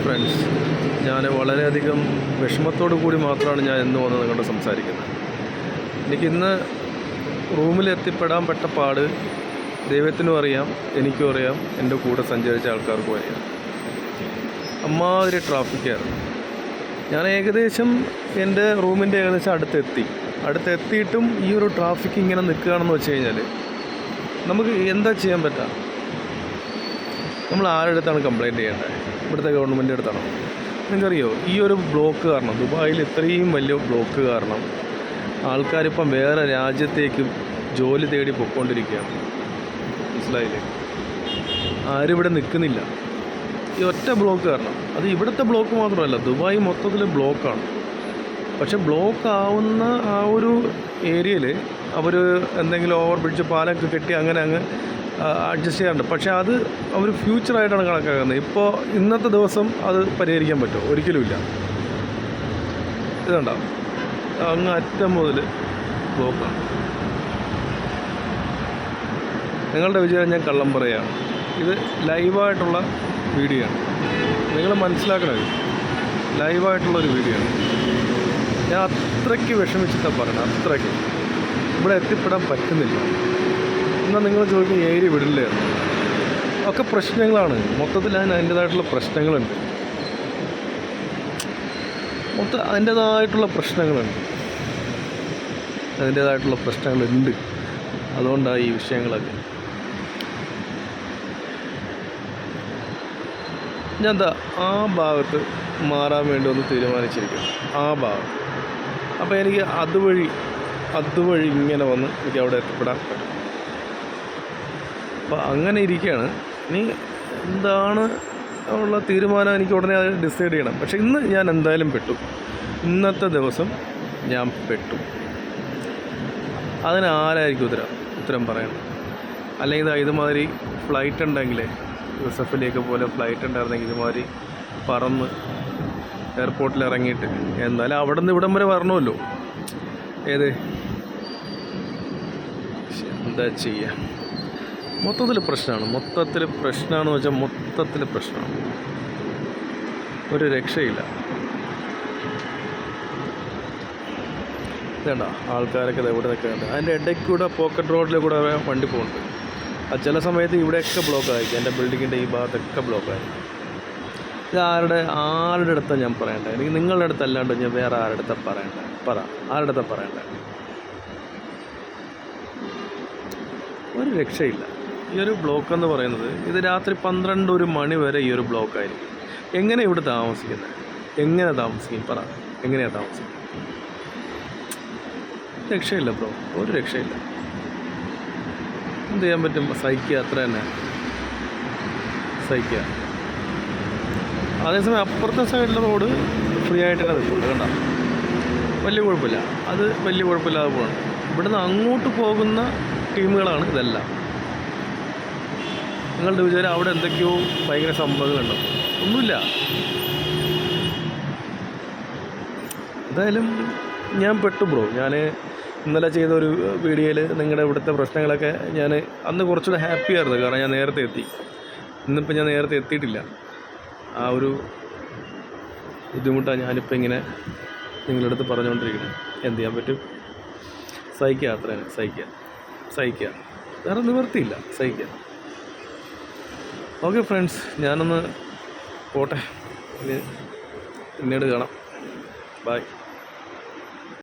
Friends ഞാൻ വളരെയധികം വിഷമത്തോടു കൂടി മാത്രമാണ് ഞാൻ ഇന്ന് വന്ന് നിങ്ങളോട് സംസാരിക്കുന്നത്. എനിക്കിന്ന് റൂമിൽ എത്തിപ്പെടാൻ പെട്ട പാട് ദൈവത്തിനും അറിയാം എനിക്കും അറിയാം എന്റെ കൂടെ സഞ്ചരിച്ച ആൾക്കാർക്കും അറിയാം. അമ്മാതിരി ട്രാഫിക്കായിരുന്നു ഞാൻ ഏകദേശം എന്റെ റൂമിന്റെ ഏകദേശം അടുത്തെത്തി. അടുത്തെത്തിയിട്ടും ഈ ഒരു ട്രാഫിക് ഇങ്ങനെ നിൽക്കുകയാണെന്ന് വെച്ച് കഴിഞ്ഞാൽ നമുക്ക് എന്താ ചെയ്യാൻ പറ്റുക നമ്മൾ ആരുടെ അടുത്താണ് കംപ്ലയിന്റ് ചെയ്യേണ്ടത്? ഇവിടുത്തെ ഗവൺമെന്റ് അടുത്താണോ. നിങ്ങൾക്കറിയോ ഈ ഒരു ബ്ലോക്ക് കാരണം ദുബായിൽ ഇത്രയും വലിയ ബ്ലോക്ക് കാരണം ആൾക്കാരിപ്പം വേറെ രാജ്യത്തേക്ക് ജോലി തേടി പൊയ്ക്കൊണ്ടിരിക്കുകയാണ്. മനസ്സിലായില്ലേ? ആരും ഇവിടെ നിൽക്കുന്നില്ല. ഈ ഒറ്റ ബ്ലോക്ക് കാരണം അത് ഇവിടുത്തെ ബ്ലോക്ക് മാത്രമല്ല ദുബായ് മൊത്തത്തിൽ ബ്ലോക്കാണ് പക്ഷെ ബ്ലോക്ക് ആവുന്ന ആ ഒരു ഏരിയയിൽ അവർ എന്തെങ്കിലും ഓവർ ബ്രിഡ്ജ് പാലൊക്കെ കെട്ടി അങ്ങനെ അങ്ങ് അഡ്ജസ്റ്റ് ചെയ്യാറുണ്ട്. പക്ഷേ അത് അവർ ഫ്യൂച്ചറായിട്ടാണ് കണക്കാക്കുന്നത്. ഇപ്പോൾ ഇന്നത്തെ ദിവസം അത് പരിഹരിക്കാൻ പറ്റുമോ? ഒരിക്കലുമില്ല ഇതുണ്ടാവും അങ്ങ് അറ്റം മുതൽ ബ്ലോക്കാണ് നിങ്ങളുടെ വിചാരം ഞാൻ കള്ളം പറയുകയാണ് ഇത് ലൈവായിട്ടുള്ള വീഡിയോ ആണ്. നിങ്ങൾ മനസ്സിലാക്കണത് ലൈവായിട്ടുള്ളൊരു വീഡിയോ ആണ്. ഞാൻ അത്രയ്ക്ക് വിഷമിച്ചിട്ടാണ് പറയുന്നത് അത്രയ്ക്ക്. ഇവിടെ എത്തിപ്പെടാൻ പറ്റുന്നില്ല. എന്നാൽ നിങ്ങൾ ചോദിക്കും ഏരിയ വിടില്ലേ? ഒക്കെ പ്രശ്നങ്ങളാണ്. മൊത്തത്തിൽ അതിന് അതിന്റേതായിട്ടുള്ള പ്രശ്നങ്ങളുണ്ട്. മൊത്തം അതിന്റേതായിട്ടുള്ള പ്രശ്നങ്ങളുണ്ട്. അതിന്റേതായിട്ടുള്ള പ്രശ്നങ്ങളുണ്ട്. അതുകൊണ്ടാണ് ഈ വിഷയങ്ങളൊക്കെ. ഞാൻ എന്താ ആ ഭാഗത്ത് മാറാൻ വേണ്ടി ഒന്ന് തീരുമാനിച്ചിരിക്കുന്നു. ആ ഭാഗം. അപ്പോൾ എനിക്ക് അതുവഴി അതുവഴി ഇങ്ങനെ വന്ന് എനിക്ക് അവിടെ എത്തിപ്പെടാൻ പറ്റും. അപ്പോൾ അങ്ങനെ ഇരിക്കുകയാണ് ഇനി എന്താണ് ഉള്ള തീരുമാനം എനിക്ക് ഉടനെ അത് ഡിസൈഡ് ചെയ്യണം. പക്ഷേ ഇന്ന് ഞാൻ എന്തായാലും പെട്ടു. ഇന്നത്തെ ദിവസം ഞാൻ പെട്ടു. അതിന് ആരായിരിക്കും ഉത്തരം? ഉത്തരം പറയണം. അല്ലെങ്കിൽ ഇതാ ഇതുമാതിരി ഫ്ലൈറ്റ് ഉണ്ടെങ്കിലേ യൂസഫിലേക്ക് പോലെ ഫ്ലൈറ്റ് ഉണ്ടായിരുന്നെങ്കിൽ ഇതുമാതിരി പറന്ന് എയർപോർട്ടിൽ ഇറങ്ങിയിട്ട് എന്നാലും അവിടെ നിന്ന് ഇവിടം വരെ വരണമല്ലോ. ഏത്? എന്താ ചെയ്യുക മൊത്തത്തിൽ പ്രശ്നമാണ് മൊത്തത്തിൽ പ്രശ്നമാണെന്ന് വെച്ചാൽ മൊത്തത്തിൽ പ്രശ്നമാണ് ഒരു രക്ഷയില്ല. വേണ്ട ആൾക്കാരൊക്കെ ഇവിടെ നിൽക്കുന്നുണ്ട്. അതിന്റെ ഇടയ്ക്ക് കൂടെ പോക്കറ്റ് റോഡിൽ കൂടെ വണ്ടി പോകുന്നുണ്ട്. ആ ചില സമയത്ത് ഇവിടെയൊക്കെ ബ്ലോക്ക് ആയിരിക്കും. എന്റെ ബിൽഡിങ്ങിന്റെ ഈ ഭാഗത്തൊക്കെ ബ്ലോക്ക് ആയിരിക്കും. ഇത് ആരുടെ ആരുടെ അടുത്താണ് ഞാൻ പറയേണ്ടത് എനിക്ക് നിങ്ങളുടെ അടുത്തല്ലാണ്ട് ഞാൻ വേറെ ആരുടെ അടുത്താണ് പറയേണ്ടത് പറ ആരുടെ അടുത്താണ് പറയേണ്ടത് ഒരു രക്ഷയില്ല. ഈ ഒരു ബ്ലോക്ക് എന്ന് പറയുന്നത് ഇത് രാത്രി പന്ത്രണ്ട് ഒരു മണി വരെ ഈ ഒരു ബ്ലോക്ക് ആയിരിക്കും. എങ്ങനെ ഇവിടെ താമസിക്കുന്നത്? എങ്ങനെ താമസിക്കും? പറ. എങ്ങനെയാണ് താമസിക്കുന്നത്? രക്ഷയില്ല ബ്രോ ഒരു രക്ഷയില്ല. എന്ത് ചെയ്യാൻ പറ്റും? സഹിക്കുക. അത്ര തന്നെ. സഹിക്കുക. അതേസമയം അപ്പുറത്തെ സൈഡിലെ റോഡ് ഫ്രീ ആയിട്ട് തന്നെ നിൽക്കുന്നുണ്ട് കണ്ടോ? വലിയ കുഴപ്പമില്ല. അത് വലിയ കുഴപ്പമില്ലാതെ പോകണം ഇവിടുന്ന് അങ്ങോട്ട് പോകുന്ന ടീമുകളാണ് ഇതെല്ലാം. നിങ്ങളുടെ വിചാരം അവിടെ എന്തൊക്കെയോ ഭയങ്കര സംഭവങ്ങളുണ്ടോ. ഒന്നുമില്ല. എന്തായാലും ഞാൻ പെട്ടു ബ്രോ. ഞാൻ ഇന്നലെ ചെയ്ത ഒരു വീഡിയോയിൽ നിങ്ങളുടെ ഇവിടുത്തെ പ്രശ്നങ്ങളൊക്കെ ഞാൻ അന്ന് കുറച്ചുകൂടെ ഹാപ്പി ആയിരുന്നു. കാരണം ഞാൻ നേരത്തെ എത്തി. ഇന്നിപ്പോൾ ഞാൻ നേരത്തെ എത്തിയിട്ടില്ല. ആ ഒരു ബുദ്ധിമുട്ടാണ് ഞാനിപ്പോൾ ഇങ്ങനെ നിങ്ങളുടെ അടുത്ത് പറഞ്ഞുകൊണ്ടിരിക്കുന്നത്. എന്ത് ചെയ്യാൻ പറ്റും? സഹിക്കുക അത്രേനെ സഹിക്കുക. സഹിക്കുക. വേറെ നിവർത്തിയില്ല സഹിക്കുക. ഓക്കെ ഫ്രണ്ട്സ് ഞാനൊന്ന് പോട്ടെ. പിന്നീട് കാണാം. ബൈ